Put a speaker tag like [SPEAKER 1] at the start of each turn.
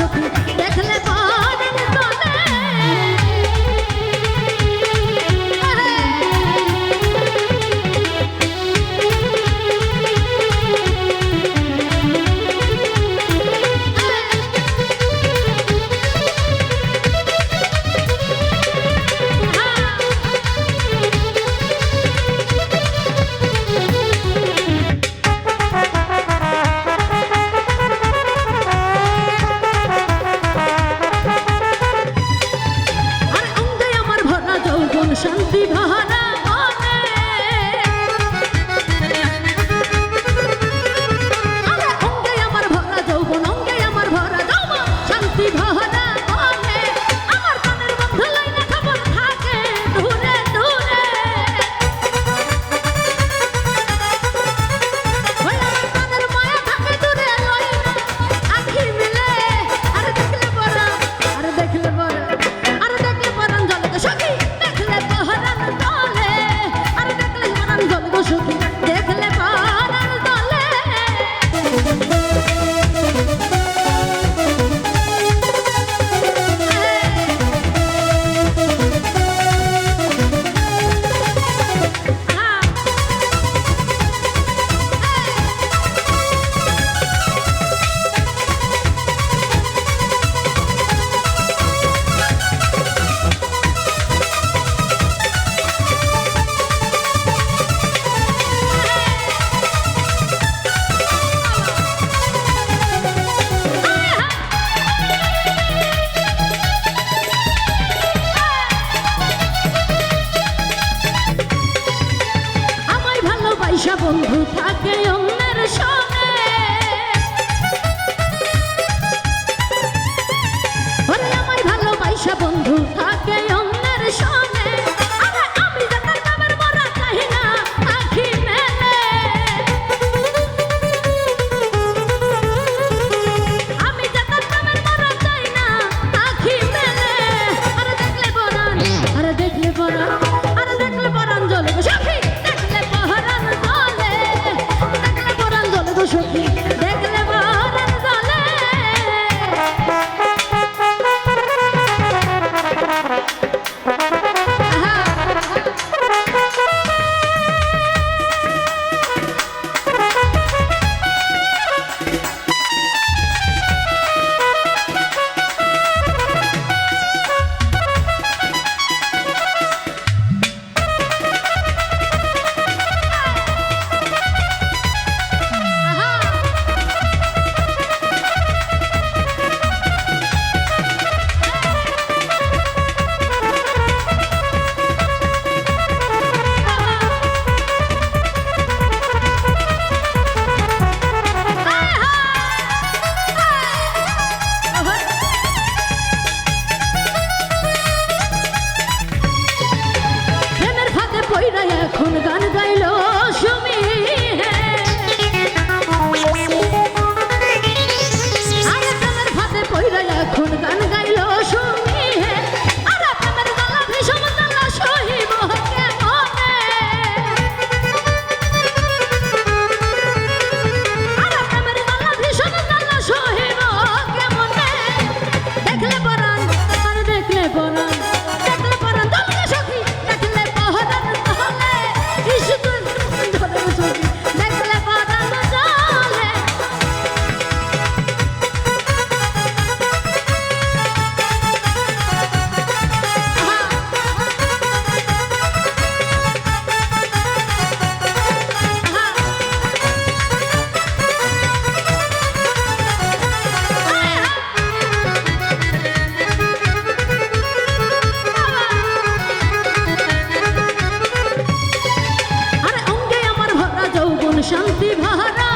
[SPEAKER 1] সখী শান্তি হিংসা বন্ধু থাকে অন্যের সঙ্গে। আমার ভালোবাসা বন্ধু থাকে অন্যের সঙ্গে। দেখলে বড় भरा।